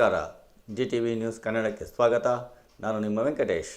ನಮಸ್ಕಾರ. G T V news ಕನ್ನಡಕ್ಕೆ ಸ್ವಾಗತ. ನಾನು ನಿಮ್ಮ ವೆಂಕಟೇಶ್.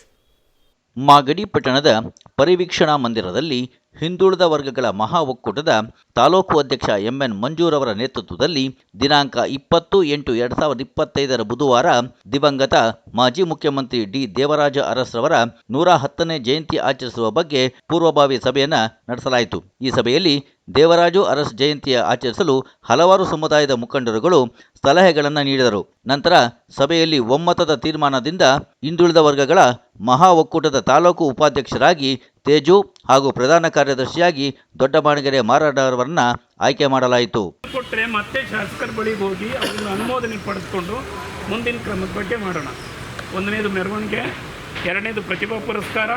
ಮಾಗಡಿ ಪಟ್ಟಣದ ಪರಿವೀಕ್ಷಣಾ ಮಂದಿರದಲ್ಲಿ ಹಿಂದುಳಿದ ವರ್ಗಗಳ ಮಹಾ ಒಕ್ಕೂಟದ ತಾಲೂಕು ಅಧ್ಯಕ್ಷ ಎಂಎನ್ ಮಂಜೂರವರ ನೇತೃತ್ವದಲ್ಲಿ ದಿನಾಂಕ ಇಪ್ಪತ್ತು ಎಂಟು ಎರಡ್ ಸಾವಿರದ ಇಪ್ಪತ್ತೈದರ ಬುಧವಾರ ದಿವಂಗತ ಮಾಜಿ ಮುಖ್ಯಮಂತ್ರಿ ಡಿ ದೇವರಾಜ ಅರಸ್ರವರ ನೂರ ಹತ್ತನೇ ಜಯಂತಿ ಆಚರಿಸುವ ಬಗ್ಗೆ ಪೂರ್ವಭಾವಿ ಸಭೆಯನ್ನು ನಡೆಸಲಾಯಿತು. ಈ ಸಭೆಯಲ್ಲಿ ದೇವರಾಜು ಅರಸ್ ಜಯಂತಿಯ ಆಚರಿಸಲು ಹಲವಾರು ಸಮುದಾಯದ ಮುಖಂಡರುಗಳು ಸಲಹೆಗಳನ್ನು ನೀಡಿದರು. ನಂತರ ಸಭೆಯಲ್ಲಿ ಒಮ್ಮತದ ತೀರ್ಮಾನದಿಂದ ಹಿಂದುಳಿದ ವರ್ಗಗಳ ಮಹಾ ಒಕ್ಕೂಟದ ತಾಲೂಕು ಉಪಾಧ್ಯಕ್ಷರಾಗಿ ತೇಜು ಹಾಗೂ ಪ್ರಧಾನ ಕಾರ್ಯದರ್ಶಿಯಾಗಿ ದೊಡ್ಡಬಾಣಗೆರೆ ಮಾರಾಡವರನ್ನ ಆಯ್ಕೆ ಮಾಡಲಾಯಿತು. ಕೊಟ್ಟರೆ ಮತ್ತೆ ಶಾಸಕರ ಬಳಿ ಹೋಗಿ ಅದನ್ನು ಅನುಮೋದನೆ ಪಡೆದುಕೊಂಡು ಮುಂದಿನ ಕ್ರಮದ ಬಗ್ಗೆ ಮಾಡೋಣ. ಒಂದನೇದು ಮೆರವಣಿಗೆ, ಎರಡನೇದು ಪ್ರತಿಭಾ ಪುರಸ್ಕಾರ,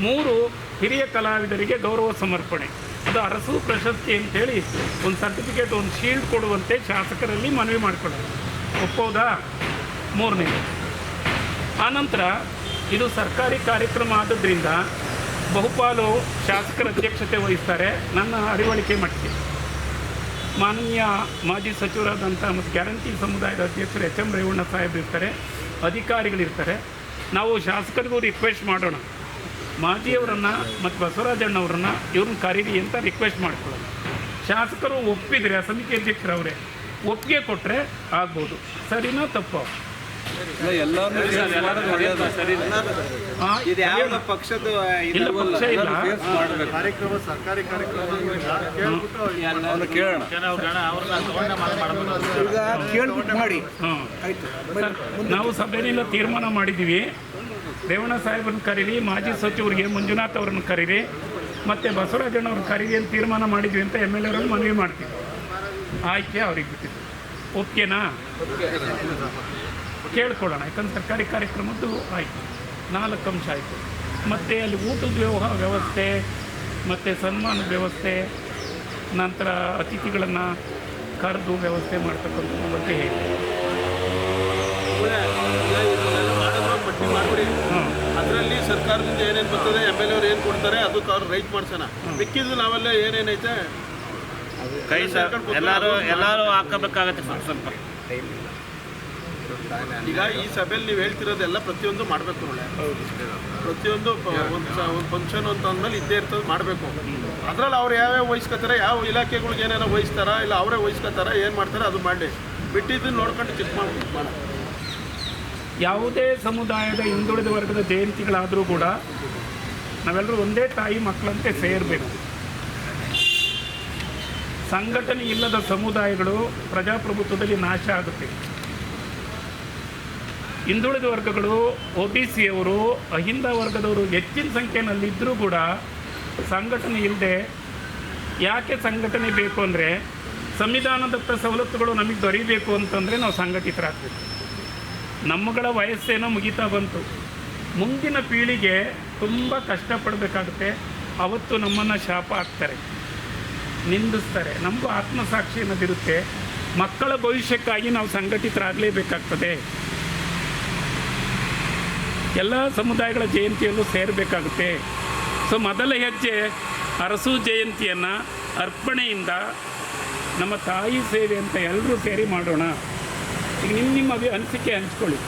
ಮೂರು ಹಿರಿಯ ಕಲಾವಿದರಿಗೆ ಗೌರವ ಸಮರ್ಪಣೆ. ಅದು ಅರಸು ಪ್ರಶಸ್ತಿ ಅಂತೇಳಿ ಒಂದು ಸರ್ಟಿಫಿಕೇಟ್, ಒಂದು ಶೀಲ್ಡ್ ಕೊಡುವಂತೆ ಶಾಸಕರಲ್ಲಿ ಮನವಿ ಮಾಡಿಕೊಳ್ಳೋದು. ಒಪ್ಪೋದಾ? ಮೂರನೇದು. ಆನಂತರ ಇದು ಸರ್ಕಾರಿ ಕಾರ್ಯಕ್ರಮ ಆದದ್ರಿಂದ ಬಹುಪಾಲು ಶಾಸಕರ ಅಧ್ಯಕ್ಷತೆ ವಹಿಸ್ತಾರೆ. ನನ್ನ ಅರಿವಳಿಕೆ ಮಟ್ಟಿಗೆ. ಮಾನ್ಯ ಮಾಜಿ ಸಚಿವರಾದಂಥ ಮತ್ತು ಗ್ಯಾರಂಟಿ ಸಮುದಾಯದ ಅಧ್ಯಕ್ಷರು ಎಚ್ ಎಂ ರೇವಣ್ಣ ಸಾಹೇಬ್ ಇರ್ತಾರೆ. ಅಧಿಕಾರಿಗಳಿರ್ತಾರೆ. ನಾವು ಶಾಸಕರಿಗೂ ರಿಕ್ವೆಸ್ಟ್ ಮಾಡೋಣ. ಮಾಜಿಯವರನ್ನು ಮತ್ತು ಬಸವರಾಜಣ್ಣವರನ್ನು ಇವ್ರನ್ನ ಕರೀರಿ ಅಂತ ರಿಕ್ವೆಸ್ಟ್ ಮಾಡ್ಕೊಳ್ಳೋಣ. ಶಾಸಕರು ಒಪ್ಪಿದರೆ, ಸಮಿತಿ ಅಧ್ಯಕ್ಷರವರೇ, ಒಪ್ಪಿಗೆ ಕೊಟ್ಟರೆ ಆಗ್ಬೋದು. ಸರಿನಾ ತಪ್ಪು? ಆ, ಇದು ಯಾವ ಪಕ್ಷದ ಇಲ್ಲ ಪಕ್ಷ ಇಲ್ಲ. ಕಾರ್ಯಕ್ರಮ ಸರ್ಕಾರಿ ಕಾರ್ಯಕ್ರಮ ಅವನು ಕೇಳೋಣ. ಈಗ ಕೇಳ್ಬಿಟ್ಟು ಮಾಡಿ. ಹಾಂ. ನಾವು ಸಭೆಯಲ್ಲಿ ತೀರ್ಮಾನ ಮಾಡಿದ್ದೀವಿ. ರೇವಣ್ಣ ಸಾಹೇಬ್ರನ್ನ ಕರೀರಿ ಮಾಜಿ ಸಚಿವರಿಗೆ ಮಂಜುನಾಥ್ ಅವ್ರನ್ನ ಕರೀರಿ ಮತ್ತು ಬಸವರಾಜಣ್ಣವ್ರನ್ನ ಕರೀರಿ ಅಂತ ತೀರ್ಮಾನ ಮಾಡಿದ್ವಿ ಅಂತ ಎಂ ಎಲ್ ಎರನ್ನು ಮನವಿ ಮಾಡ್ತೀವಿ. ಆಯ್ಕೆ ಅವ್ರಿಗೆ ಬಿಟ್ಟಿದ್ದು. ಓಕೆನಾ? ಕೇಳ್ಕೊಳ್ಳೋಣ. ಯಾಕಂದ್ರೆ ಸರ್ಕಾರಿ ಕಾರ್ಯಕ್ರಮದ್ದು ಆಯಿತು. ನಾಲ್ಕು ಅಂಶ ಆಯಿತು. ಮತ್ತು ಅಲ್ಲಿ ಊಟದ ವ್ಯವಹಾರ ವ್ಯವಸ್ಥೆ ಮತ್ತು ಸನ್ಮಾನದ ವ್ಯವಸ್ಥೆ ನಂತರ ಅತಿಥಿಗಳನ್ನು ಕರೆದು ವ್ಯವಸ್ಥೆ ಮಾಡ್ತಕ್ಕಂಥ ಬಗ್ಗೆ ಹೇಳಿ ಹಾಂ ಅದರಲ್ಲಿ ಸರ್ಕಾರದಿಂದ ಏನೇನು ಬರ್ತದೆ ಎಂ ಎಲ್ ಅವ್ರು ಏನು ಕೊಡ್ತಾರೆ ಅದಕ್ಕೆ ಅವ್ರು ರೈಟ್ ಮಾಡ್ಸೋಣ. ಮಿಕ್ಕಿದ್ದು ನಾವೆಲ್ಲ ಏನೇನೈತೆ? ಕೈ ಎಲ್ಲರೂ ಎಲ್ಲರೂ ಹಾಕಬೇಕಾಗತ್ತೆ ಸ್ವಲ್ಪ ಸ್ವಲ್ಪ. ಈಗ ಈ ಸಭೆಯಲ್ಲಿ ನೀವು ಹೇಳ್ತಿರೋದೆಲ್ಲ ಪ್ರತಿಯೊಂದು ಮಾಡಬೇಕು ಒಳ್ಳೆ ಪ್ರತಿಯೊಂದು ಒಂದು ಒಂದು ಫಂಕ್ಷನ್ ಅಂತ ಅಂದ್ಮೇಲೆ ಇದ್ದೇ ಇರ್ತದೆ ಮಾಡಬೇಕು. ಅದ್ರಲ್ಲಿ ಅವ್ರು ಯಾವ್ಯಾವ ವಹಿಸ್ಕೋತಾರೆ ಯಾವ ಇಲಾಖೆಗಳಿಗೆ ಏನೇನೋ ವಹಿಸ್ತಾರ ಇಲ್ಲ ಅವರೇ ವಹಿಸ್ಕೋತಾರ ಏನು ಮಾಡ್ತಾರೆ ಅದು ಮಾಡಿ ಬಿಟ್ಟಿದ್ದನ್ನು ನೋಡ್ಕೊಂಡು ಚಿಕ್ಕ ಮಾಡಿ. ಯಾವುದೇ ಸಮುದಾಯದ ಹಿಂದುಳಿದ ವರ್ಗದ ಜಯಂತಿಗಳಾದರೂ ಕೂಡ ನಾವೆಲ್ಲರೂ ಒಂದೇ ತಾಯಿ ಮಕ್ಕಳಂತೆ ಸೇರಬೇಕು. ಸಂಘಟನೆ ಇಲ್ಲದ ಸಮುದಾಯಗಳು ಪ್ರಜಾಪ್ರಭುತ್ವದಲ್ಲಿ ನಾಶ ಆಗುತ್ತೆ. ಹಿಂದುಳಿದ ವರ್ಗಗಳು ಒ ಬಿ ಸಿಯವರು ಅಹಿಂದ ವರ್ಗದವರು ಹೆಚ್ಚಿನ ಸಂಖ್ಯೆಯಲ್ಲಿದ್ದರೂ ಕೂಡ ಸಂಘಟನೆ ಇಲ್ಲದೆ ಯಾಕೆ ಸಂಘಟನೆ ಬೇಕು ಅಂದರೆ ಸಂವಿಧಾನದತ್ತ ಸವಲತ್ತುಗಳು ನಮಗೆ ದೊರೀಬೇಕು ಅಂತಂದರೆ ನಾವು ಸಂಘಟಿತರಾಗಬೇಕು. ನಮ್ಮಗಳ ವಯಸ್ಸೇನೋ ಮುಗಿತಾ ಬಂತು. ಮುಂದಿನ ಪೀಳಿಗೆ ತುಂಬ ಕಷ್ಟಪಡಬೇಕಾಗುತ್ತೆ. ಅವತ್ತು ನಮ್ಮನ್ನು ಶಾಪ ಹಾಕ್ತಾರೆ, ನಿಂದಿಸ್ತಾರೆ. ನಮಗೂ ಆತ್ಮಸಾಕ್ಷಿ ಅನ್ನೋದಿರುತ್ತೆ. ಮಕ್ಕಳ ಭವಿಷ್ಯಕ್ಕಾಗಿ ನಾವು ಸಂಘಟಿತರಾಗಲೇಬೇಕಾಗ್ತದೆ. ಎಲ್ಲ ಸಮುದಾಯಗಳ ಜಯಂತಿಯಲ್ಲೂ ಸೇರಬೇಕಾಗುತ್ತೆ. ಸೊ ಮೊದಲ ಹೆಜ್ಜೆ ಅರಸು ಜಯಂತಿಯನ್ನು ಅರ್ಪಣೆಯಿಂದ ನಮ್ಮ ತಾಯಿ ಸೇವೆ ಅಂತ ಎಲ್ಲರೂ ಸೇರಿ ಮಾಡೋಣ. ಈಗ ನಿಮ್ಮ ನಿಮ್ಮ ಅನಿಸಿಕೆ ಹಂಚ್ಕೊಳ್ಳಿ.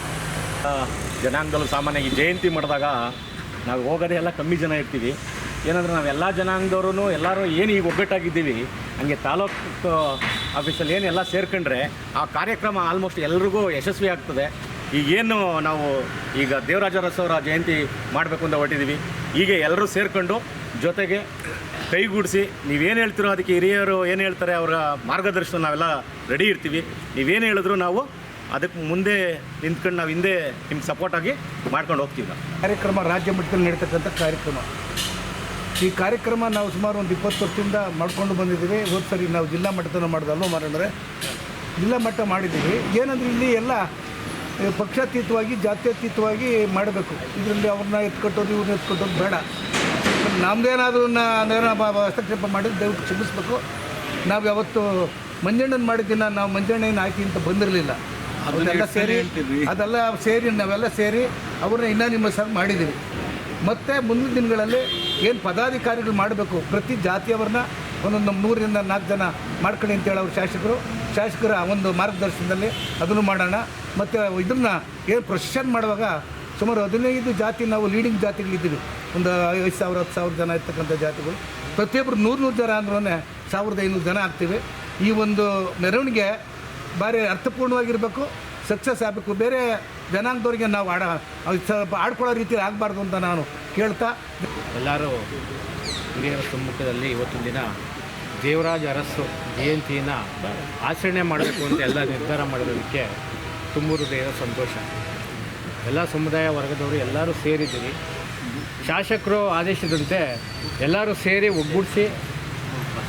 ಜನಾಂಗದಲ್ಲೂ ಸಾಮಾನ್ಯವಾಗಿ ಜಯಂತಿ ಮಾಡಿದಾಗ ನಾವು ಹೋಗೋದೇ ಎಲ್ಲ ಕಮ್ಮಿ ಜನ ಇರ್ತೀವಿ. ಏನಂದ್ರೆ ನಾವೆಲ್ಲ ಜನಾಂಗದವ್ರು ಎಲ್ಲರೂ ಏನು ಈಗ ಒಗ್ಗಟ್ಟಾಗಿದ್ದೀವಿ, ಹಂಗೆ ತಾಲೂಕು ಆಫೀಸಲ್ಲಿ ಏನು ಎಲ್ಲ ಸೇರ್ಕೊಂಡ್ರೆ ಆ ಕಾರ್ಯಕ್ರಮ ಆಲ್ಮೋಸ್ಟ್ ಎಲ್ರಿಗೂ ಯಶಸ್ವಿ ಆಗ್ತದೆ ಈಗೇನು ನಾವು ಈಗ ದೇವರಾಜ ಅರಸವರ ಜಯಂತಿ ಮಾಡಬೇಕು ಅಂತ ಹೊರಟಿದ್ದೀವಿ ಹೀಗೆ ಎಲ್ಲರೂ ಸೇರ್ಕೊಂಡು ಜೊತೆಗೆ ಕೈಗೂಡಿಸಿ ನೀವೇನು ಹೇಳ್ತೀರೋ ಅದಕ್ಕೆ ಹಿರಿಯರು ಏನು ಹೇಳ್ತಾರೆ ಅವರ ಮಾರ್ಗದರ್ಶನ ನಾವೆಲ್ಲ ರೆಡಿ ಇರ್ತೀವಿ. ನೀವೇನು ಹೇಳಿದ್ರು ನಾವು ಅದಕ್ಕೆ ಮುಂದೆ ನಿಂತ್ಕೊಂಡು ನಾವು ಹಿಂದೆ ನಿಮ್ಗೆ ಸಪೋರ್ಟಾಗಿ ಮಾಡ್ಕೊಂಡು ಹೋಗ್ತೀವಿ ಕಾರ್ಯಕ್ರಮ ರಾಜ್ಯ ಮಟ್ಟದಲ್ಲಿ ನಡೀತಕ್ಕಂಥ ಕಾರ್ಯಕ್ರಮ. ಈ ಕಾರ್ಯಕ್ರಮ ನಾವು ಸುಮಾರು ಒಂದು ಇಪ್ಪತ್ತು ವರ್ಷದಿಂದ ಮಾಡ್ಕೊಂಡು ಬಂದಿದ್ದೀವಿ. ಹೋದ ಸರಿ ನಾವು ಜಿಲ್ಲಾ ಮಟ್ಟದಲ್ಲಿ ಮಾಡಿದಲ್ಲೂ ಮಾರಂದರೆ ಜಿಲ್ಲಾ ಮಟ್ಟ ಮಾಡಿದ್ದೀವಿ. ಏನಂದ್ರೆ ಇಲ್ಲಿ ಎಲ್ಲ ಪಕ್ಷಾತೀತವಾಗಿ ಜಾತ್ಯತೀತವಾಗಿ ಮಾಡಬೇಕು. ಇದರಲ್ಲಿ ಅವ್ರನ್ನ ಎತ್ಕೊಟ್ಟೋದು ಇವ್ರನ್ನ ಎತ್ಕೊಟ್ಟೋದು ಬೇಡ. ನಮ್ದೇನಾದರೂ ಅದೇನೋ ಹಸ್ತಕ್ಷೇಪ ಮಾಡಿದ್ರೆ ದಯವಿಟ್ಟು ಕ್ಷಮಿಸ್ಬೇಕು. ನಾವು ಯಾವತ್ತು ಮಂಜಣ್ಣನ ಮಾಡಿದ್ದಿನ ನಾವು ಮಂಜಣ್ಣನ ಹಾಕಿ ಅಂತ ಬಂದಿರಲಿಲ್ಲ. ಅದನ್ನೆಲ್ಲ ಸೇರಿ ಅದೆಲ್ಲ ಸೇರಿ ನಾವೆಲ್ಲ ಸೇರಿ ಅವ್ರನ್ನ ಇನ್ನೂ ನಿಮ್ಮ ಸರ್ ಮಾಡಿದ್ದೀವಿ. ಮತ್ತು ಮುಂದಿನ ದಿನಗಳಲ್ಲಿ ಏನು ಪದಾಧಿಕಾರಿಗಳು ಮಾಡಬೇಕು? ಪ್ರತಿ ಜಾತಿಯವ್ರನ್ನ ಒಂದೊಂದು ನೂರರಿಂದ ನಾಲ್ಕು ಜನ ಮಾಡ್ಕೊಳ್ಳಿ ಅಂತೇಳಿ ಅವ್ರು ಶಾಸಕರು. ಶಾಸಕರ ಒಂದು ಮಾರ್ಗದರ್ಶನದಲ್ಲಿ ಅದನ್ನು ಮಾಡೋಣ. ಮತ್ತು ಇದನ್ನು ಏನು ಪ್ರೊಸೆಷನ್ ಮಾಡುವಾಗ ಸುಮಾರು ಹದಿನೈದು ಜಾತಿ ನಾವು ಲೀಡಿಂಗ್ ಜಾತಿಗಳಿದ್ದೀವಿ. ಒಂದು ಐದು ಸಾವಿರ, ಹತ್ತು ಸಾವಿರ ಜನ ಇರ್ತಕ್ಕಂಥ ಜಾತಿಗಳು. ಪ್ರತಿಯೊಬ್ಬರು ನೂರು ನೂರು ಜನ ಅಂದ್ರೂ ಸಾವಿರದ ಐನೂರು ಜನ ಆಗ್ತೀವಿ. ಈ ಒಂದು ಮೆರವಣಿಗೆ ಭಾರಿ ಅರ್ಥಪೂರ್ಣವಾಗಿರಬೇಕು ಸಕ್ಸಸ್ ಆಗಬೇಕು. ಬೇರೆ ಜನಾಂಗದವ್ರಿಗೆ ನಾವು ಆಡ, ಸ್ವಲ್ಪ ಆಡ್ಕೊಳ್ಳೋ ರೀತಿ ಆಗಬಾರ್ದು ಅಂತ ನಾನು ಕೇಳ್ತಾ ಎಲ್ಲರೂ ಹಿರಿಯರ ಸಮ್ಮುಖದಲ್ಲಿ ಇವತ್ತಿನ ದಿನ ದೇವರಾಜ ಅರಸು ಜಯಂತಿಯನ್ನು ಆಚರಣೆ ಮಾಡಬೇಕು ಅಂತ ಎಲ್ಲ ನಿರ್ಧಾರ ಮಾಡಿರೋದಕ್ಕೆ ತುಂಬ ಹೃದಯದ ಸಂತೋಷ. ಎಲ್ಲ ಸಮುದಾಯ ವರ್ಗದವರು ಎಲ್ಲರೂ ಸೇರಿದ್ದೀರಿ. ಶಾಸಕರು ಆದೇಶದಂತೆ ಎಲ್ಲರೂ ಸೇರಿ ಒಗ್ಗೂಡಿಸಿ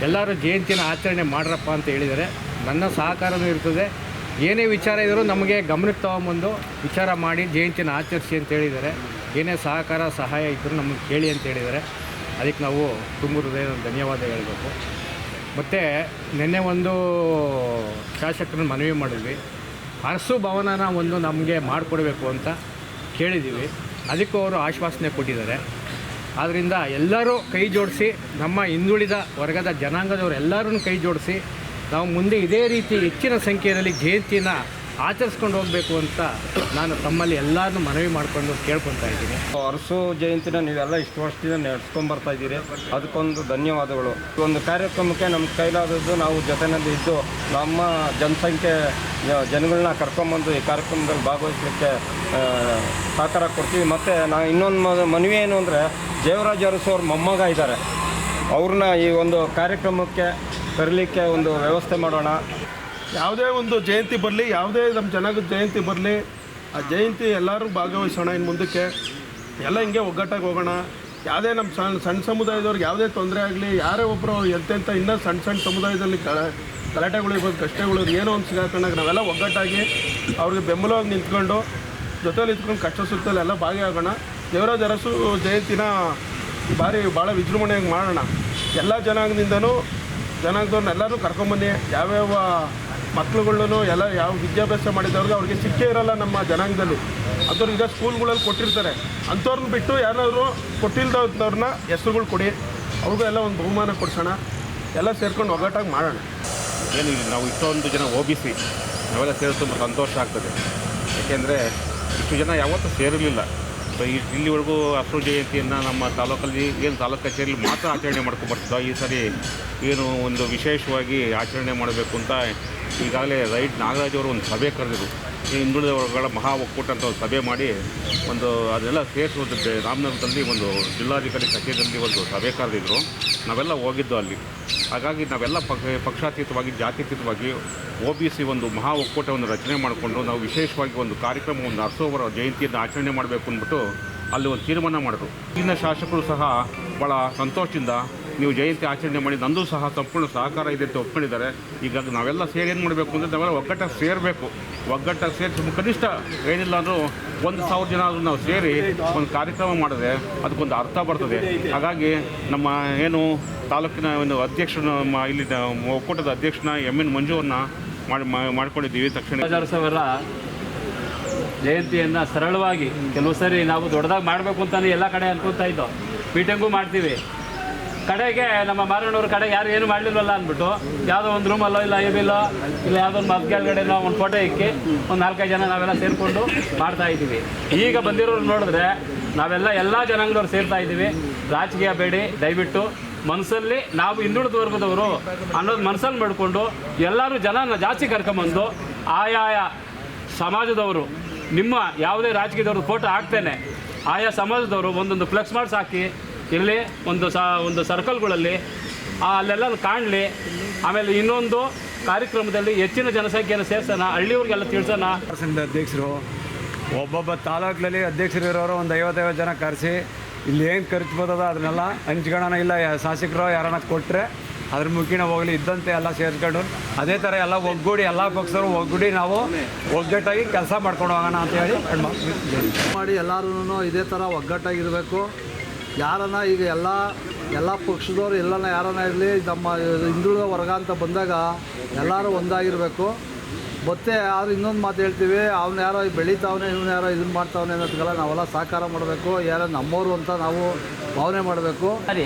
ಎಲ್ಲರೂ ಜಯಂತಿನ ಆಚರಣೆ ಮಾಡ್ರಪ್ಪ ಅಂತ ಹೇಳಿದ್ದಾರೆ. ನನ್ನ ಸಹಕಾರವೂ ಇರ್ತದೆ. ಏನೇ ವಿಚಾರ ಇದ್ದರೂ ನಮಗೆ ಗಮನಕ್ಕೆ ತೊಗೊಂಬಂದು ವಿಚಾರ ಮಾಡಿ ಜಯಂತಿನ ಆಚರಿಸಿ ಅಂತ ಹೇಳಿದ್ದಾರೆ. ಏನೇ ಸಹಕಾರ, ಸಹಾಯ ಇದ್ದರೂ ನಮಗೆ ಕೇಳಿ ಅಂತ ಹೇಳಿದ್ದಾರೆ. ಅದಕ್ಕೆ ನಾವು ತುಂಬ ಹೃದಯದ ಧನ್ಯವಾದ ಹೇಳಬೇಕು. ಮತ್ತು ನಿನ್ನೆ ಒಂದು ಶಾಸಕರನ್ನು ಮನವಿ ಮಾಡಿದ್ವಿ. ಅರಸು ಭವನನ ಒಂದು ನಮಗೆ ಮಾಡಿಕೊಡ್ಬೇಕು ಅಂತ ಕೇಳಿದ್ದೀವಿ. ಅದಕ್ಕೂ ಅವರು ಆಶ್ವಾಸನೆ ಕೊಟ್ಟಿದ್ದಾರೆ. ಆದ್ದರಿಂದ ಎಲ್ಲರೂ ಕೈ ಜೋಡಿಸಿ ನಮ್ಮ ಹಿಂದುಳಿದ ವರ್ಗದ ಜನಾಂಗದವರು ಎಲ್ಲರೂ ಕೈ ಜೋಡಿಸಿ ನಾವು ಮುಂದೆ ಇದೇ ರೀತಿ ಹೆಚ್ಚಿನ ಸಂಖ್ಯೆಯಲ್ಲಿ ಜಯಂತಿನ ಆಚರಿಸ್ಕೊಂಡು ಹೋಗಬೇಕು ಅಂತ ನಾನು ತಮ್ಮಲ್ಲಿ ಎಲ್ಲರನ್ನೂ ಮನವಿ ಮಾಡಿಕೊಂಡು ಕೇಳ್ಕೊತಾ ಇದ್ದೀನಿ. ಅರಸು ಜಯಂತಿನ ನೀವೆಲ್ಲ ಇಷ್ಟು ವರ್ಷದಿಂದ ನಡೆಸ್ಕೊಂಡ್ ಬರ್ತಾ ಇದ್ದೀರಿ. ಅದಕ್ಕೊಂದು ಧನ್ಯವಾದಗಳು. ಒಂದು ಕಾರ್ಯಕ್ರಮಕ್ಕೆ ನಮ್ಮ ಕೈಲಾದದ್ದು ನಾವು ಜೊತೆಯಲ್ಲಿ ಇದ್ದು ನಮ್ಮ ಜನಸಂಖ್ಯೆ ಜನಗಳನ್ನ ಕರ್ಕೊಂಬಂದು ಈ ಕಾರ್ಯಕ್ರಮದಲ್ಲಿ ಭಾಗವಹಿಸಲಿಕ್ಕೆ ಸಹಕಾರ ಕೊಡ್ತೀವಿ. ಮತ್ತು ನಾ ಇನ್ನೊಂದು ಮನವಿ ಏನು ಅಂದರೆ ದೇವರಾಜ ಅರಸು ಅವ್ರ ಮೊಮ್ಮಗ ಇದ್ದಾರೆ. ಅವ್ರನ್ನ ಈ ಒಂದು ಕಾರ್ಯಕ್ರಮಕ್ಕೆ ತರಲಿಕ್ಕೆ ಒಂದು ವ್ಯವಸ್ಥೆ ಮಾಡೋಣ. ಯಾವುದೇ ಒಂದು ಜಯಂತಿ ಬರಲಿ, ಯಾವುದೇ ನಮ್ಮ ಜನಾಂಗದ ಜಯಂತಿ ಬರಲಿ, ಆ ಜಯಂತಿ ಎಲ್ಲರೂ ಭಾಗವಹಿಸೋಣ ಇನ್ನು ಮುಂದಕ್ಕೆ. ಎಲ್ಲ ಹಿಂಗೆ ಒಗ್ಗಟ್ಟಾಗಿ ಹೋಗೋಣ. ಯಾವುದೇ ನಮ್ಮ ಸಣ್ಣ ಸಣ್ಣ ಸಮುದಾಯದವ್ರಿಗೆ ಯಾವುದೇ ತೊಂದರೆ ಆಗಲಿ, ಯಾರೇ ಒಬ್ಬರು ಎಂತೆಂಥ ಇನ್ನೂ ಸಣ್ಣ ಸಣ್ಣ ಸಮುದಾಯದಲ್ಲಿ ಕಳ ಗಲಾಟೆಗಳು ಇರ್ಬೋದು ಕಷ್ಟಗಳು ಏನೋ ಒಂದು ಸಿಗಾಕೊಂಡಾಗ ನಾವೆಲ್ಲ ಒಗ್ಗಟ್ಟಾಗಿ ಅವ್ರಿಗೆ ಬೆಂಬಲವಾಗಿ ನಿಂತ್ಕೊಂಡು, ಜೊತೆಲಿ ನಿಂತ್ಕೊಂಡು ಕಷ್ಟ ಸುತ್ತಲೆಲ್ಲ ಎಲ್ಲ ಭಾಗಿಯಾಗೋಣ. ದೇವರಾಜ ಅರಸು ಜಯಂತಿನ ಭಾರಿ ಭಾಳ ವಿಜೃಂಭಣೆಯಾಗಿ ಮಾಡೋಣ. ಎಲ್ಲ ಜನಾಂಗದಿಂದನೂ ಜನಾಂಗದವ್ರನ್ನ ಎಲ್ಲರೂ ಕರ್ಕೊಂಬನ್ನಿ. ಯಾವ್ಯಾವ ಮಕ್ಳುಗಳನ್ನು ಎಲ್ಲ ಯಾವ ವಿದ್ಯಾಭ್ಯಾಸ ಮಾಡಿದವ್ರಿಗೆ ಅವ್ರಿಗೆ ಸಿಕ್ಕೇ ಇರಲ್ಲ ನಮ್ಮ ಜನಾಂಗದಲ್ಲಿ. ಅಂಥವ್ರು ಈಗ ಸ್ಕೂಲ್ಗಳಲ್ಲಿ ಕೊಟ್ಟಿರ್ತಾರೆ. ಅಂಥವ್ರನ್ನ ಬಿಟ್ಟು ಯಾರಾದರೂ ಕೊಟ್ಟಿಲ್ದವ್ರನ್ನ ಹೆಸರುಗಳು ಕೊಡಿ. ಅವ್ರಿಗೂ ಎಲ್ಲ ಒಂದು ಬಹುಮಾನ ಕೊಡ್ಸೋಣ. ಎಲ್ಲ ಸೇರ್ಕೊಂಡು ಒಗ್ಗಟ್ಟಾಗಿ ಮಾಡೋಣ. ಏನು ನಾವು ಇಷ್ಟೊಂದು ಜನ ಓ ಬಿ ಸಿ. ನಾವೆಲ್ಲ ಸೇರಿ ತುಂಬ ಸಂತೋಷ ಆಗ್ತದೆ. ಏಕೆಂದರೆ ಇಷ್ಟು ಜನ ಯಾವತ್ತೂ ಸೇರಿರಲಿಲ್ಲ. ಇಲ್ಲಿವರೆಗೂ ಹಸಿರು ಜಯಂತಿಯನ್ನು ನಮ್ಮ ತಾಲೂಕಲ್ಲಿ ಏನು ತಾಲೂಕು ಕಚೇರಿಯಲ್ಲಿ ಮಾತ್ರ ಆಚರಣೆ ಮಾಡ್ಕೊಬರ್ತಿದ್ದೋ ಈ ಸರಿ ಏನು ಒಂದು ವಿಶೇಷವಾಗಿ ಆಚರಣೆ ಮಾಡಬೇಕು ಅಂತ ಈಗಾಗಲೇ ರೈಟ್ ನಾಗರಾಜ್ ಅವರು ಒಂದು ಸಭೆ ಕರೆದಿದ್ರು. ಹಿಂದುಳಿದ ವರ್ಗಗಳ ಮಹಾ ಒಕ್ಕೂಟ ಅಂತ ಒಂದು ಸಭೆ ಮಾಡಿ ಒಂದು ಅದೆಲ್ಲ ಸೇರಿಸೋದಕ್ಕೆ ರಾಮನಗರದಲ್ಲಿ ಒಂದು ಜಿಲ್ಲಾಧಿಕಾರಿ ಕಚೇರಿಯಲ್ಲಿ ಒಂದು ಸಭೆ ಕರೆದಿದ್ರು. ನಾವೆಲ್ಲ ಹೋಗಿದ್ದು ಅಲ್ಲಿ. ಹಾಗಾಗಿ ನಾವೆಲ್ಲ ಪಕ್ಷ, ಪಕ್ಷಾತೀತವಾಗಿ ಜಾತ್ಯತೀತವಾಗಿ ಒ ಬಿ ಸಿ ಒಂದು ಮಹಾ ಒಕ್ಕೂಟವನ್ನು ರಚನೆ ಮಾಡಿಕೊಂಡು ನಾವು ವಿಶೇಷವಾಗಿ ಒಂದು ಕಾರ್ಯಕ್ರಮವನ್ನು ಅರಸೋವರ ಜಯಂತಿಯನ್ನು ಆಚರಣೆ ಮಾಡಬೇಕು ಅಂದ್ಬಿಟ್ಟು ಅಲ್ಲಿ ಒಂದು ತೀರ್ಮಾನ ಮಾಡಿದ್ರು. ಇಲ್ಲಿನ ಶಾಸಕರು ಸಹ ಭಾಳ ಸಂತೋಷದಿಂದ ನೀವು ಜಯಂತಿ ಆಚರಣೆ ಮಾಡಿ, ನಂದು ಸಹ ತಪ್ಪು ಸಹಕಾರ ಇದೆ ಅಂತ ಒಪ್ಕೊಂಡಿದ್ದಾರೆ. ಈಗ ನಾವೆಲ್ಲ ಸೇರಿ ಏನು ಮಾಡಬೇಕು ಅಂದರೆ, ನಾವೆಲ್ಲ ಒಗ್ಗಟ್ಟಾಗಿ ಸೇರಬೇಕು. ಒಗ್ಗಟ್ಟಾಗಿ ಸೇರಿಸಿ ಕನಿಷ್ಠ ಏನಿಲ್ಲ ಅಂದರೂ ಒಂದು ಸಾವಿರ ಜನ ಆದರೂ ನಾವು ಸೇರಿ ಒಂದು ಕಾರ್ಯಕ್ರಮ ಮಾಡಿದ್ರೆ ಅದಕ್ಕೊಂದು ಅರ್ಥ ಬರ್ತದೆ. ಹಾಗಾಗಿ ನಮ್ಮ ಏನು ತಾಲೂಕಿನ ಒಂದು ಅಧ್ಯಕ್ಷನ ಇಲ್ಲಿ ಒಕ್ಕೂಟದ ಅಧ್ಯಕ್ಷನ ಎಂ ಎನ್ ಮಂಜುವನ್ನು ಮಾಡಿ ಮಾಡಿಕೊಂಡಿದ್ದೀವಿ ತಕ್ಷಣ. ಅವರ ಜಯಂತಿಯನ್ನು ಸರಳವಾಗಿ ಕೆಲವು ಸರಿ ನಾವು ದೊಡ್ಡದಾಗಿ ಮಾಡಬೇಕು ಅಂತಾನೆ ಎಲ್ಲ ಕಡೆ ಅನ್ಕೊತಾ ಇದ್ದೋ. ಮೀಟಿಂಗು ಮಾಡ್ತೀವಿ. ಕಡೆಗೆ ನಮ್ಮ ಮಾರಣ್ಣವ್ರ ಕಡೆ ಯಾರು ಏನು ಮಾಡಲಿಲ್ವಲ್ಲ ಅಂದ್ಬಿಟ್ಟು ಯಾವುದೋ ಒಂದು ರೂಮಲ್ಲೋ ಇಲ್ಲ ಐಬಿಲ್ಲೋ ಇಲ್ಲ ಯಾವುದೋ ಒಂದು ಮದ್ ಕೆಳಗಡೆನೋ ಒಂದು ಫೋಟೋ ಇಕ್ಕಿ, ಒಂದು ನಾಲ್ಕೈದು ಜನ ನಾವೆಲ್ಲ ಸೇರಿಕೊಂಡು ಮಾಡ್ತಾ ಇದ್ದೀವಿ. ಈಗ ಬಂದಿರೋರು ನೋಡಿದ್ರೆ ನಾವೆಲ್ಲ ಎಲ್ಲ ಜನಾಂಗದವ್ರು ಸೇರ್ತಾ ಇದ್ದೀವಿ. ರಾಜಕೀಯ ಬೇಡಿ, ದಯವಿಟ್ಟು ಮನಸ್ಸಲ್ಲಿ ನಾವು ಹಿಂದುಳಿದ ವರ್ಗದವರು ಅನ್ನೋದು ಮನಸ್ಸಲ್ಲಿ ಮಾಡಿಕೊಂಡು ಎಲ್ಲರೂ ಜನನ ಜಾಸ್ತಿ ಕರ್ಕೊಂಬಂದು ಆಯಾಯ ಸಮಾಜದವರು, ನಿಮ್ಮ ಯಾವುದೇ ರಾಜಕೀಯದವ್ರದ್ದು ಫೋಟೋ ಹಾಕ್ತೇನೆ. ಆಯಾ ಸಮಾಜದವರು ಒಂದೊಂದು ಫ್ಲೆಕ್ಸ್ ಮಾಡ್ಸ್ ಹಾಕಿ ಇಲ್ಲಿ ಒಂದು ಸ ಒಂದು ಸರ್ಕಲ್ಗಳಲ್ಲಿ ಆ ಅಲ್ಲೆಲ್ಲ ಕಾಣಲಿ. ಆಮೇಲೆ ಇನ್ನೊಂದು ಕಾರ್ಯಕ್ರಮದಲ್ಲಿ ಹೆಚ್ಚಿನ ಜನಸಂಖ್ಯೆಯನ್ನು ಸೇರ್ಸೋಣ ಹಳ್ಳಿಯವ್ರಿಗೆಲ್ಲ ತಿಳಿಸೋಣ. ಅಧ್ಯಕ್ಷರು ಒಬ್ಬೊಬ್ಬ ತಾಲೂಕಿನಲ್ಲಿ ಅಧ್ಯಕ್ಷರು ಇರೋರು ಒಂದು ಐವತ್ತೈವತ್ತು ಜನ ಕರೆಸಿ ಇಲ್ಲಿ ಏನು ಖರ್ಚು ಬರ್ತದ ಅದನ್ನೆಲ್ಲ ಹಂಚ್ಕೊಳ್ಳೋಣ ಇಲ್ಲ ಯಾ- ಶಾಸಕರು ಯಾರನ್ನ ಕೊಟ್ಟರೆ ಅದ್ರ ಮುಖಿನ ಹೋಗಲಿ ಇದ್ದಂತೆ ಎಲ್ಲ ಸೇರಿಸ್ಕೊಂಡು ಅದೇ ಥರ ಎಲ್ಲ ಒಗ್ಗೂಡಿ ಎಲ್ಲ ಪಕ್ಷರು ಒಗ್ಗೂಡಿ ನಾವು ಒಗ್ಗಟ್ಟಾಗಿ ಕೆಲಸ ಮಾಡ್ಕೊಂಡು ಹೋಗೋಣ ಅಂತ ಹೇಳಿ. ಮಾಡಿ ಎಲ್ಲರೂ ಇದೇ ಥರ ಒಗ್ಗಟ್ಟಾಗಿರಬೇಕು. ಯಾರನ್ನ ಈಗ ಎಲ್ಲ ಎಲ್ಲ ಪಕ್ಷದವ್ರು ಎಲ್ಲನ ಯಾರನ್ನ ಇರಲಿ, ನಮ್ಮ ಹಿಂದುಳಿದ ವರ್ಗ ಅಂತ ಬಂದಾಗ ಎಲ್ಲರೂ ಒಂದಾಗಿರಬೇಕು. ಮತ್ತೆ ಆದ್ರೆ ಇನ್ನೊಂದು ಮಾತು ಹೇಳ್ತೀವಿ, ಅವ್ನು ಯಾರೋ ಬೆಳೀತಾವನೆ, ಇವನು ಯಾರೋ ಇದನ್ನ ಮಾಡ್ತಾವನೆ ಅನ್ನೋದಕ್ಕೆಲ್ಲ ನಾವೆಲ್ಲ ಸಹಕಾರ ಮಾಡಬೇಕು. ಯಾರೋ ನಮ್ಮವರು ಅಂತ ನಾವು ಭಾವನೆ ಮಾಡಬೇಕು. ಸರಿ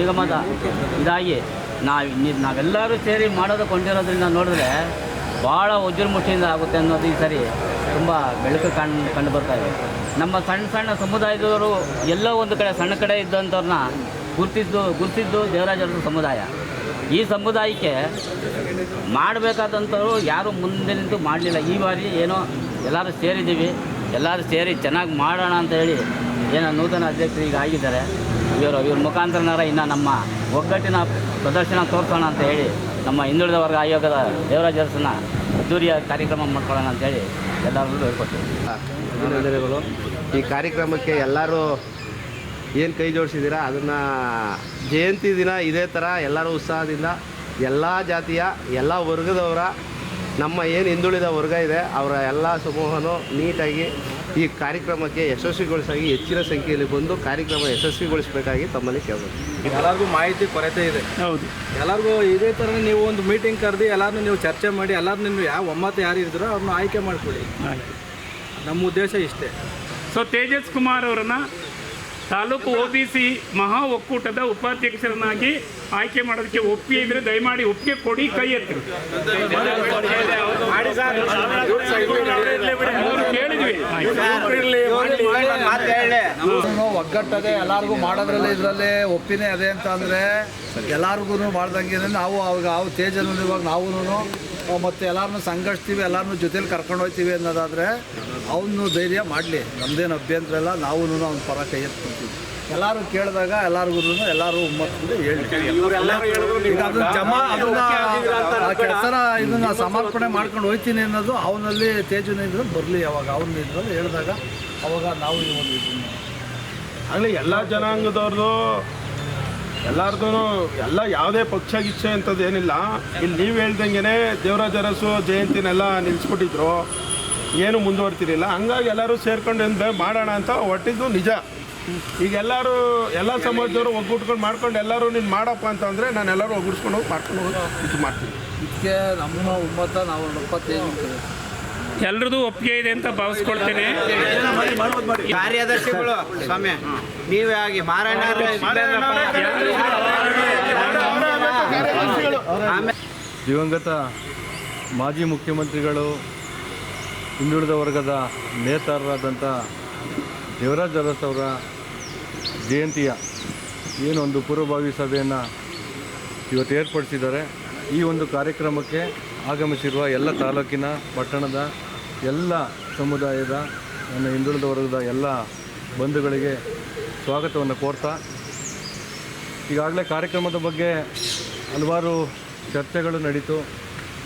ನಿಗಮದ ಇದಾಗಿ ನಾವು ನಾವೆಲ್ಲರೂ ಸೇರಿ ಮಾಡೋದು ಕೊಂಡಿರೋದ್ರಿಂದ ನೋಡಿದ್ರೆ ಭಾಳ ಮುಷ್ಟಿಯಿಂದ ಆಗುತ್ತೆ ಅನ್ನೋದು ಈ ಸರಿ ತುಂಬ ಬೆಳಕು ಕಂಡು ಕಂಡು ಬರ್ತಾ ಇದೆ. ನಮ್ಮ ಸಣ್ಣ ಸಣ್ಣ ಸಮುದಾಯದವರು ಎಲ್ಲೋ ಒಂದು ಕಡೆ ಸಣ್ಣ ಕಡೆ ಇದ್ದಂಥವ್ರನ್ನ ಗುರುತಿದ್ದು ಗುರುತಿದ್ದು ದೇವರಾಜರ ಸಮುದಾಯ. ಈ ಸಮುದಾಯಕ್ಕೆ ಮಾಡಬೇಕಾದಂಥವ್ರು ಯಾರು ಮುಂದೆ ಮಾಡಲಿಲ್ಲ. ಈ ಬಾರಿ ಏನೋ ಎಲ್ಲರೂ ಸೇರಿದ್ದೀವಿ. ಎಲ್ಲರೂ ಸೇರಿ ಚೆನ್ನಾಗಿ ಮಾಡೋಣ ಅಂತ ಹೇಳಿ ಏನೋ ನೂತನ ಅಧ್ಯಕ್ಷರು ಈಗ ಆಗಿದ್ದಾರೆ. ಇವರು, ಇವ್ರ ಮುಖಾಂತರನಾರ ಇನ್ನು ನಮ್ಮ ಒಗ್ಗಟ್ಟಿನ ಪ್ರದರ್ಶನ ತೋರಿಸೋಣ ಅಂತ ಹೇಳಿ ನಮ್ಮ ಹಿಂದುಳಿದ ವರ್ಗ ಆಯೋಗದ ದೇವರಾಜ ಅರಸನ ಅದ್ದೂರಿಯ ಕಾರ್ಯಕ್ರಮ ಮಾಡ್ಕೊಳ್ಳೋಣ ಅಂತೇಳಿ ಎಲ್ಲರೂ ಅಭಿನಂದನೆಗಳು. ಈ ಕಾರ್ಯಕ್ರಮಕ್ಕೆ ಎಲ್ಲರೂ ಏನು ಕೈ ಜೋಡಿಸಿದ್ದೀರಾ? ಅದನ್ನು ಜಯಂತಿ ದಿನ ಇದೇ ಥರ ಎಲ್ಲರೂ ಉತ್ಸಾಹದಿಂದ ಎಲ್ಲ ಜಾತಿಯ, ಎಲ್ಲ ವರ್ಗದವರ, ನಮ್ಮ ಏನು ಹಿಂದುಳಿದ ವರ್ಗ ಇದೆ, ಅವರ ಎಲ್ಲ ಸಮೂಹನೂ ನೀಟಾಗಿ ಈ ಕಾರ್ಯಕ್ರಮಕ್ಕೆ ಯಶಸ್ವಿಗೊಳಿಸಾಗಿ ಹೆಚ್ಚಿನ ಸಂಖ್ಯೆಯಲ್ಲಿ ಬಂದು ಕಾರ್ಯಕ್ರಮ ಯಶಸ್ವಿಗೊಳಿಸಬೇಕಾಗಿ ತಮ್ಮಲ್ಲಿ ಕೇಳಬೇಕು ಎಲ್ಲರಿಗೂ ಮಾಹಿತಿ ಕೊರತೆ ಇದೆ. ಹೌದು. ಎಲ್ಲರಿಗೂ ಇದೇ ಥರ ನೀವು ಒಂದು ಮೀಟಿಂಗ್ ಕರೆದು ಎಲ್ಲರನ್ನೂ ನೀವು ಚರ್ಚೆ ಮಾಡಿ ಎಲ್ಲರನ್ನೂ ನೀವು ಯಾವ ಒಮ್ಮತ ಯಾರು ಇದ್ರೋ ಅವ್ರನ್ನ ಆಯ್ಕೆ ಮಾಡಿಕೊಳ್ಳಿ. ನಮ್ಮ ಉದ್ದೇಶ ಇಷ್ಟೇ. ಸೊ ತೇಜಸ್ ಕುಮಾರ್ ಅವರನ್ನ ತಾಲೂಕು ಒ ಬಿ ಸಿ ಮಹಾ ಒಕ್ಕೂಟದ ಉಪಾಧ್ಯಕ್ಷರನ್ನಾಗಿ ಆಯ್ಕೆ ಮಾಡೋದಕ್ಕೆ ಒಪ್ಪಿಗೆ ಇದ್ರೆ ದಯಮಾಡಿ ಒಪ್ಪಿಗೆ ಕೊಡಿ ಕೈ ಎತ್ತಿ. ಒಗ್ಗಟ್ಟದೆ ಎಲ್ಲರಿಗೂ ಮಾಡೋದ್ರಲ್ಲಿ ಇದರಲ್ಲಿ ಒಪ್ಪಿನೇ ಅದೇ ಅಂತ ಅಂದರೆ ಎಲ್ಲರಿಗೂ ಮಾಡ್ದಂಗೆ ನಾವು ಅವಾಗ ಅವು ತೇಜನ್ನು ಇವಾಗ ನಾವು ಮತ್ತು ಎಲ್ಲರನ್ನೂ ಸಂಘಟಿಸ್ತೀವಿ ಎಲ್ಲರನ್ನೂ ಜೊತೇಲಿ ಕರ್ಕೊಂಡು ಹೋಗ್ತೀವಿ ಅನ್ನೋದಾದರೆ ಅವನು ಧೈರ್ಯ ಮಾಡಲಿ. ನಮ್ಮದೇನು ಅಭ್ಯಂತರ ಇಲ್ಲ ನಾವು ಅವ್ನ ಪರ ಕೈ ಎತ್ಕೊಳ್ತೀವಿ ಎಲ್ಲರೂ ಕೇಳಿದಾಗ ಎಲ್ಲರಿಗೂ ಎಲ್ಲರೂ ಒಮ್ಮತ್ತಿಂದ ಹೇಳ್ತೀವಿ. ಈಗ ಅದು ಜಮಾ ಅದನ್ನ ಇದನ್ನ ಸಮರ್ಪಣೆ ಮಾಡ್ಕೊಂಡು ಹೋಗ್ತೀನಿ ಅನ್ನೋದು ಅವನಲ್ಲಿ ತೇಜನ ಇದ್ರೆ ಬರಲಿ ಯಾವಾಗ ಅವನ ಇದ್ರಲ್ಲಿ ಹೇಳಿದಾಗ ಅವಾಗ ನಾವು ಈ ಒಂದು ಆಗಲಿ ಎಲ್ಲ ಜನಾಂಗದವ್ರದ್ದು ಎಲ್ಲಾರ್ದು ಎಲ್ಲ ಯಾವುದೇ ಪಕ್ಷ ಗಿಚ್ಛೆ ಅಂಥದ್ದು ಏನಿಲ್ಲ. ಇಲ್ಲಿ ನೀವು ಹೇಳ್ದಂಗೆ ದೇವರಾಜ ಅರಸು ಜಯಂತಿನೆಲ್ಲ ನಿಲ್ಲಿಸ್ಬಿಟ್ಟಿದ್ರು ಏನು ಮುಂದುವರ್ತಿರಲಿಲ್ಲ. ಹಂಗಾಗಿ ಎಲ್ಲರೂ ಸೇರ್ಕೊಂಡು ಏನು ಮಾಡೋಣ ಅಂತ ಒಟ್ಟಿದ್ದು ನಿಜ. ಈಗ ಎಲ್ಲರೂ ಎಲ್ಲ ಸಮಾಜದವರು ಒಗ್ಗೂಟ್ಕೊಂಡು ಮಾಡ್ಕೊಂಡು ಎಲ್ಲರೂ ನೀನು ಮಾಡಪ್ಪ ಅಂತಂದರೆ ನಾನು ಎಲ್ಲರೂ ಒಗ್ಗೂಡಿಸ್ಕೊಂಡು ಹೋಗಿ ಮಾಡ್ಕೊಂಡು ಹೋಗಿ ಇದು ಮಾಡ್ತೀನಿ. ಇದಕ್ಕೆ ನಮ್ಮ ಒಮ್ಮತ ನಾವು ಒಪ್ಪತ್ತೇನು ಎಲ್ರದ್ದು ಒಪ್ಪಿಗೆ ಇದೆ ಅಂತ ಭಾವಿಸ್ಕೊಳ್ತೇನೆ ಕಾರ್ಯದರ್ಶಿಗಳು ಸ್ವಾಮಿ ನೀವೇ ಆಗಿ ಮಾರಾಯಣ ದಿವಂಗತ ಮಾಜಿ ಮುಖ್ಯಮಂತ್ರಿಗಳು ಹಿಂದುಳಿದ ವರ್ಗದ ನೇತಾರರಾದಂಥ ದೇವರಾಜ್ ಅರಸ್ ಅವರ ಜಯಂತಿಯ ಏನೊಂದು ಪೂರ್ವಭಾವಿ ಸಭೆಯನ್ನು ಇವತ್ತು ಏರ್ಪಡಿಸಿದ್ದಾರೆ ಈ ಒಂದು ಕಾರ್ಯಕ್ರಮಕ್ಕೆ ಆಗಮಿಸಿರುವ ಎಲ್ಲ ತಾಲೂಕಿನ ಪಟ್ಟಣದ ಎಲ್ಲ ಸಮುದಾಯದ, ನನ್ನ ಹಿಂದುಳಿದ ವರ್ಗದ ಎಲ್ಲ ಬಂಧುಗಳಿಗೆ ಸ್ವಾಗತವನ್ನು ಕೋರ್ತಾ, ಈಗಾಗಲೇ ಕಾರ್ಯಕ್ರಮದ ಬಗ್ಗೆ ಹಲವಾರು ಚರ್ಚೆಗಳು ನಡೀತು.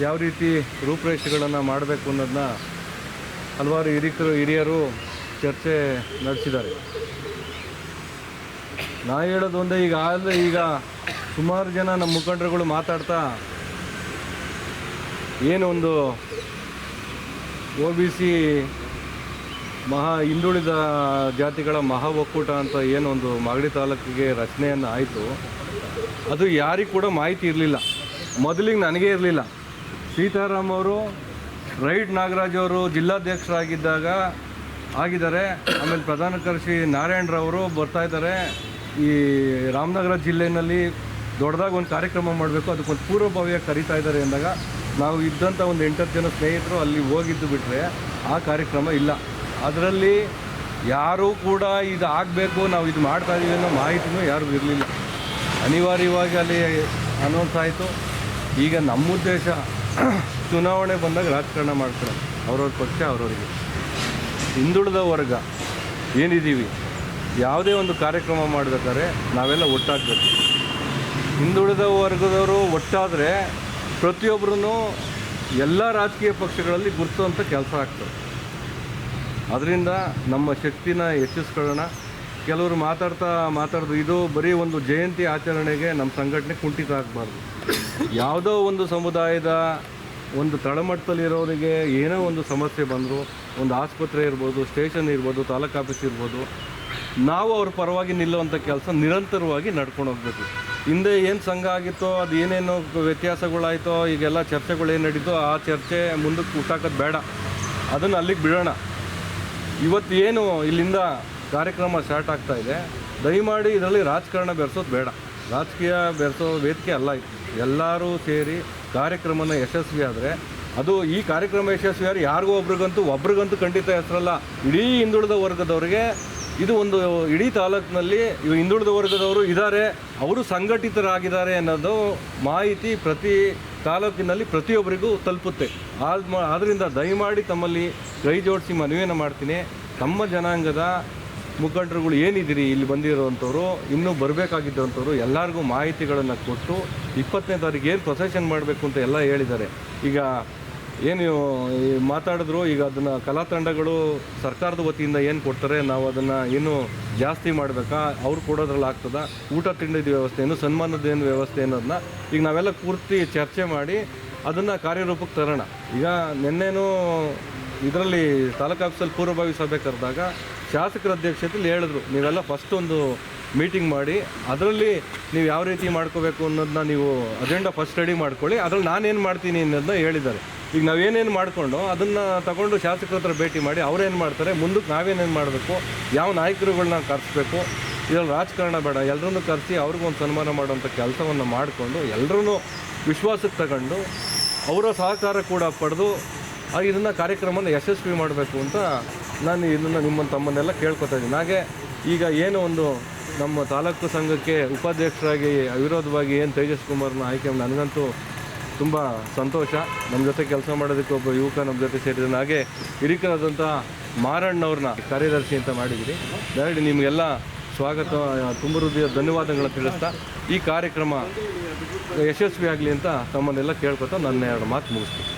ಯಾವ ರೀತಿ ರೂಪುರೇಷೆಗಳನ್ನು ಮಾಡಬೇಕು ಅನ್ನೋದನ್ನ ಹಲವಾರು ಹಿರಿಕರು, ಹಿರಿಯರು ಚರ್ಚೆ ನಡೆಸಿದ್ದಾರೆ. ನಾ ಹೇಳೋದು ಒಂದೇ, ಈಗ ಆದರೆ ಈಗ ಸುಮಾರು ಜನ ನಮ್ಮ ಮುಖಂಡರುಗಳು ಮಾತಾಡ್ತಾ, ಏನು ಒಂದು ಒ ಬಿ ಸಿ ಮಹಾ ಹಿಂದುಳಿದ ಜಾತಿಗಳ ಮಹಾ ಒಕ್ಕೂಟ ಅಂತ ಏನೊಂದು ಮಾಗಡಿ ತಾಲೂಕಿಗೆ ರಚನೆಯನ್ನು ಆಯಿತು. ಅದು ಯಾರಿಗೂ ಕೂಡ ಮಾಹಿತಿ ಇರಲಿಲ್ಲ. ಮೊದಲಿಗೆ ನನಗೇ ಇರಲಿಲ್ಲ. ಸೀತಾರಾಮ್ ಅವರು, ರೈಟ್ ನಾಗರಾಜ್ ಅವರು ಜಿಲ್ಲಾಧ್ಯಕ್ಷರಾಗಿದ್ದಾಗ ಆಗಿದ್ದಾರೆ. ಆಮೇಲೆ ಪ್ರಧಾನ ಕಾರ್ಯದರ್ಶಿ ನಾರಾಯಣರವರು ಬರ್ತಾ ಇದ್ದಾರೆ. ಈ ರಾಮನಗರ ಜಿಲ್ಲೆಯಲ್ಲಿ ದೊಡ್ಡದಾಗಿ ಒಂದು ಕಾರ್ಯಕ್ರಮ ಮಾಡಬೇಕು. ಅದಕ್ಕೊಂದು ಪೂರ್ವಭಾವಿಯಾಗಿ ಕರೀತಾ ಇದ್ದಾರೆ ಅಂದಾಗ ನಾವು ಇದ್ದಂಥ ಒಂದು ಎಂಟತ್ತು ಜನ ಸ್ನೇಹಿತರು ಅಲ್ಲಿ ಹೋಗಿದ್ದು ಬಿಟ್ಟರೆ ಆ ಕಾರ್ಯಕ್ರಮ ಇಲ್ಲ. ಅದರಲ್ಲಿ ಯಾರೂ ಕೂಡ ಇದು ಆಗಬೇಕು ನಾವು ಇದು ಮಾಡ್ತಾ ಇದ್ದೀವಿ ಅನ್ನೋ ಮಾಹಿತಿನೂ ಯಾರಿಗೂ ಇರಲಿಲ್ಲ. ಅನಿವಾರ್ಯವಾಗಿ ಅಲ್ಲಿ ಅನೌನ್ಸ್ ಆಯಿತು. ಈಗ ನಮ್ಮ ಉದ್ದೇಶ ಚುನಾವಣೆ ಬಂದಾಗ ರಾಜಕಾರಣ ಮಾಡ್ತಾರೆ. ಅವ್ರವ್ರ ಪಕ್ಷ, ಅವ್ರವ್ರಿಗೆ. ಹಿಂದುಳಿದ ವರ್ಗ, ಏನಿದ್ದೀವಿ? ಯಾವುದೇ ಒಂದು ಕಾರ್ಯಕ್ರಮ ಮಾಡಬೇಕಾದ್ರೆ ನಾವೆಲ್ಲ ಒಟ್ಟಾಗಬೇಕು. ಹಿಂದುಳಿದ ವರ್ಗದವರು ಒಟ್ಟಾದರೆ ಪ್ರತಿಯೊಬ್ಬರೂ ಎಲ್ಲ ರಾಜಕೀಯ ಪಕ್ಷಗಳಲ್ಲಿ ಗುರುತಿಸುವಂಥ ಕೆಲಸ ಆಗ್ತದೆ. ಅದರಿಂದ ನಮ್ಮ ಶಕ್ತಿನ ಹೆಚ್ಚಿಸ್ಕೊಳ್ಳೋಣ. ಕೆಲವರು ಮಾತಾಡ್ತಾ ಮಾತಾಡೋದು ಇದು ಬರೀ ಒಂದು ಜಯಂತಿ ಆಚರಣೆಗೆ ನಮ್ಮ ಸಂಘಟನೆ ಕುಂಠಿತ ಆಗಬಾರ್ದು. ಯಾವುದೋ ಒಂದು ಸಮುದಾಯದ ಒಂದು ತಳಮಟ್ಟದಲ್ಲಿರೋರಿಗೆ ಏನೋ ಒಂದು ಸಮಸ್ಯೆ ಬಂದರು, ಒಂದು ಆಸ್ಪತ್ರೆ ಇರ್ಬೋದು, ಸ್ಟೇಷನ್ ಇರ್ಬೋದು, ತಾಲೂಕು ಆಫೀಸ್ ಇರ್ಬೋದು ನಾವು ಅವ್ರ ಪರವಾಗಿ ನಿಲ್ಲುವಂಥ ಕೆಲಸ ನಿರಂತರವಾಗಿ ನಡ್ಕೊಂಡು ಹೋಗ್ಬೇಕು. ಹಿಂದೆ ಏನು ಸಂಘ ಆಗಿತ್ತೋ, ಅದು ಏನೇನು ವ್ಯತ್ಯಾಸಗಳಾಯಿತೋ, ಈಗೆಲ್ಲ ಚರ್ಚೆಗಳು ಏನು ನಡೀತೋ, ಆ ಚರ್ಚೆ ಮುಂದಕ್ಕೆ ಹುಟ್ಟಾಕೋದು ಬೇಡ. ಅದನ್ನು ಅಲ್ಲಿಗೆ ಬಿಡೋಣ. ಇವತ್ತು ಏನು ಇಲ್ಲಿಂದ ಕಾರ್ಯಕ್ರಮ ಸ್ಟಾರ್ಟ್ ಆಗ್ತಾ ಇದೆ. ದಯಮಾಡಿ ಇದರಲ್ಲಿ ರಾಜಕಾರಣ ಬೆರೆಸೋದು ಬೇಡ. ರಾಜಕೀಯ ಬೆರೆಸೋ ವೇದಿಕೆ ಅಲ್ಲ ಎಲ್ಲರೂ ಸೇರಿ ಕಾರ್ಯಕ್ರಮನ ಯಶಸ್ವಿ ಆದರೆ, ಅದು ಈ ಕಾರ್ಯಕ್ರಮ ಯಶಸ್ವಿಯಾರು ಯಾರಿಗೂ ಒಬ್ರಿಗಂತೂ ಒಬ್ರಿಗಂತೂ ಖಂಡಿತ ಹೆಸರಲ್ಲ. ಇಡೀ ಹಿಂದುಳಿದ ವರ್ಗದವರಿಗೆ ಇದು ಒಂದು ಇಡೀ ತಾಲೂಕಿನಲ್ಲಿ ಹಿಂದುಳಿದ ವರ್ಗದವರು ಇದ್ದಾರೆ. ಅವರು ಸಂಘಟಿತರಾಗಿದ್ದಾರೆ ಅನ್ನೋದು ಮಾಹಿತಿ ಪ್ರತಿ ತಾಲೂಕಿನಲ್ಲಿ ಪ್ರತಿಯೊಬ್ಬರಿಗೂ ತಲುಪುತ್ತೆ. ಆದ್ ಆದ್ದರಿಂದ ದಯಮಾಡಿ ತಮ್ಮಲ್ಲಿ ಕೈ ಜೋಡಿಸಿ ಮನವಿಯನ್ನು ಮಾಡ್ತೀನಿ. ತಮ್ಮ ಜನಾಂಗದ ಮುಖಂಡರುಗಳು ಏನಿದ್ದೀರಿ, ಇಲ್ಲಿ ಬಂದಿರೋವಂಥವ್ರು ಇನ್ನೂ ಬರಬೇಕಾಗಿದ್ದಂಥವ್ರು ಎಲ್ಲರಿಗೂ ಮಾಹಿತಿಗಳನ್ನು ಕೊಟ್ಟು ಇಪ್ಪತ್ತನೇ ತಾರೀಕು ಏನು ಪ್ರೊಸೆಷನ್ ಮಾಡಬೇಕು ಅಂತ ಎಲ್ಲ ಹೇಳಿದ್ದಾರೆ. ಈಗ ಏನು ಈ ಮಾತಾಡಿದ್ರು, ಈಗ ಅದನ್ನು ಕಲಾ ತಂಡಗಳು ಸರ್ಕಾರದ ವತಿಯಿಂದ ಏನು ಕೊಡ್ತಾರೆ, ನಾವು ಅದನ್ನು ಇನ್ನೂ ಜಾಸ್ತಿ ಮಾಡಬೇಕಾ? ಅವ್ರು ಕೊಡೋದ್ರಲ್ಲಿ ಆಗ್ತದ? ಊಟ ತಿಂಡಿದ ವ್ಯವಸ್ಥೆ ಏನು, ಸನ್ಮಾನದ ಏನು ವ್ಯವಸ್ಥೆ ಅನ್ನೋದನ್ನ ಈಗ ನಾವೆಲ್ಲ ಪೂರ್ತಿ ಚರ್ಚೆ ಮಾಡಿ ಅದನ್ನು ಕಾರ್ಯರೂಪಕ್ಕೆ ತರೋಣ. ಈಗ ನಿನ್ನೆನೂ ಇದರಲ್ಲಿ ತಾಲೂಕು ಆಫೀಸಲ್ಲಿ ಪೂರ್ವಭಾವಿ ಸಭೆ ಕರೆದಾಗ ಶಾಸಕರ ಅಧ್ಯಕ್ಷತೆಯಲ್ಲಿ ಹೇಳಿದ್ರು, ನೀವೆಲ್ಲ ಫಸ್ಟ್ ಒಂದು ಮೀಟಿಂಗ್ ಮಾಡಿ, ಅದರಲ್ಲಿ ನೀವು ಯಾವ ರೀತಿ ಮಾಡ್ಕೋಬೇಕು ಅನ್ನೋದನ್ನ ನೀವು ಅಜೆಂಡಾ ಫಸ್ಟ್ ರೆಡಿ ಮಾಡ್ಕೊಳ್ಳಿ, ಅದರಲ್ಲಿ ನಾನೇನು ಮಾಡ್ತೀನಿ ಅನ್ನೋದನ್ನ ಹೇಳಿದ್ದಾರೆ. ಈಗ ನಾವೇನೇನು ಮಾಡಿಕೊಂಡು ಅದನ್ನು ತಗೊಂಡು ಶಾಸಕರ ಹತ್ರ ಭೇಟಿ ಮಾಡಿ ಅವ್ರೇನು ಮಾಡ್ತಾರೆ ಮುಂದಕ್ಕೆ ನಾವೇನೇನು ಮಾಡಬೇಕು, ಯಾವ ನಾಯಕರುಗಳನ್ನ ಕರೆಸ್ಬೇಕು, ಇದರಲ್ಲಿ ರಾಜಕಾರಣ ಬೇಡ ಎಲ್ಲರನ್ನೂ ಕರೆಸಿ ಅವ್ರಿಗೊಂದು ಸನ್ಮಾನ ಮಾಡುವಂಥ ಕೆಲಸವನ್ನು ಮಾಡಿಕೊಂಡು ಎಲ್ಲರೂ ವಿಶ್ವಾಸಕ್ಕೆ ತಗೊಂಡು ಅವರ ಸಹಕಾರ ಕೂಡ ಪಡೆದು ಇದನ್ನು ಕಾರ್ಯಕ್ರಮನ ಯಶಸ್ವಿ ಮಾಡಬೇಕು ಅಂತ ನಾನು ಇದನ್ನು ನಿಮ್ಮ ತಮ್ಮನ್ನೆಲ್ಲ ಕೇಳ್ಕೊತಾ ಇದ್ದೀನಿ. ಹಾಗೆ ಈಗ ಏನು ಒಂದು ನಮ್ಮ ತಾಲೂಕು ಸಂಘಕ್ಕೆ ಉಪಾಧ್ಯಕ್ಷರಾಗಿ, ಅವಿರೋಧವಾಗಿ ಏನು ತೇಜಸ್ ಕುಮಾರ್ನ ಆಯ್ಕೆ, ನನಗಂತೂ ತುಂಬ ಸಂತೋಷ. ನಮ್ಮ ಜೊತೆ ಕೆಲಸ ಮಾಡೋದಕ್ಕೆ ಒಬ್ಬ ಯುವಕ ನಮ್ಮ ಜೊತೆ ಸೇರಿದ್ದಾನೆ ಹಾಗೆ ಹಿರಿಕರಾದಂಥ ಮಾರಣ್ಣವ್ರನ್ನ ಕಾರ್ಯದರ್ಶಿ ಅಂತ ಮಾಡಿದ್ದೀರಿ ದಯವಿಟ್ಟು ನಿಮಗೆಲ್ಲ ಸ್ವಾಗತ ತುಂಬ ಹೃದಯ ಧನ್ಯವಾದಗಳನ್ನು ತಿಳಿಸ್ತಾ ಈ ಕಾರ್ಯಕ್ರಮ ಯಶಸ್ವಿಯಾಗಲಿ ಅಂತ ತಮ್ಮನ್ನೆಲ್ಲ ಕೇಳ್ಕೊತಾ ನನ್ನ ಎರಡು ಮಾತು ಮುಗಿಸ್ತೀನಿ.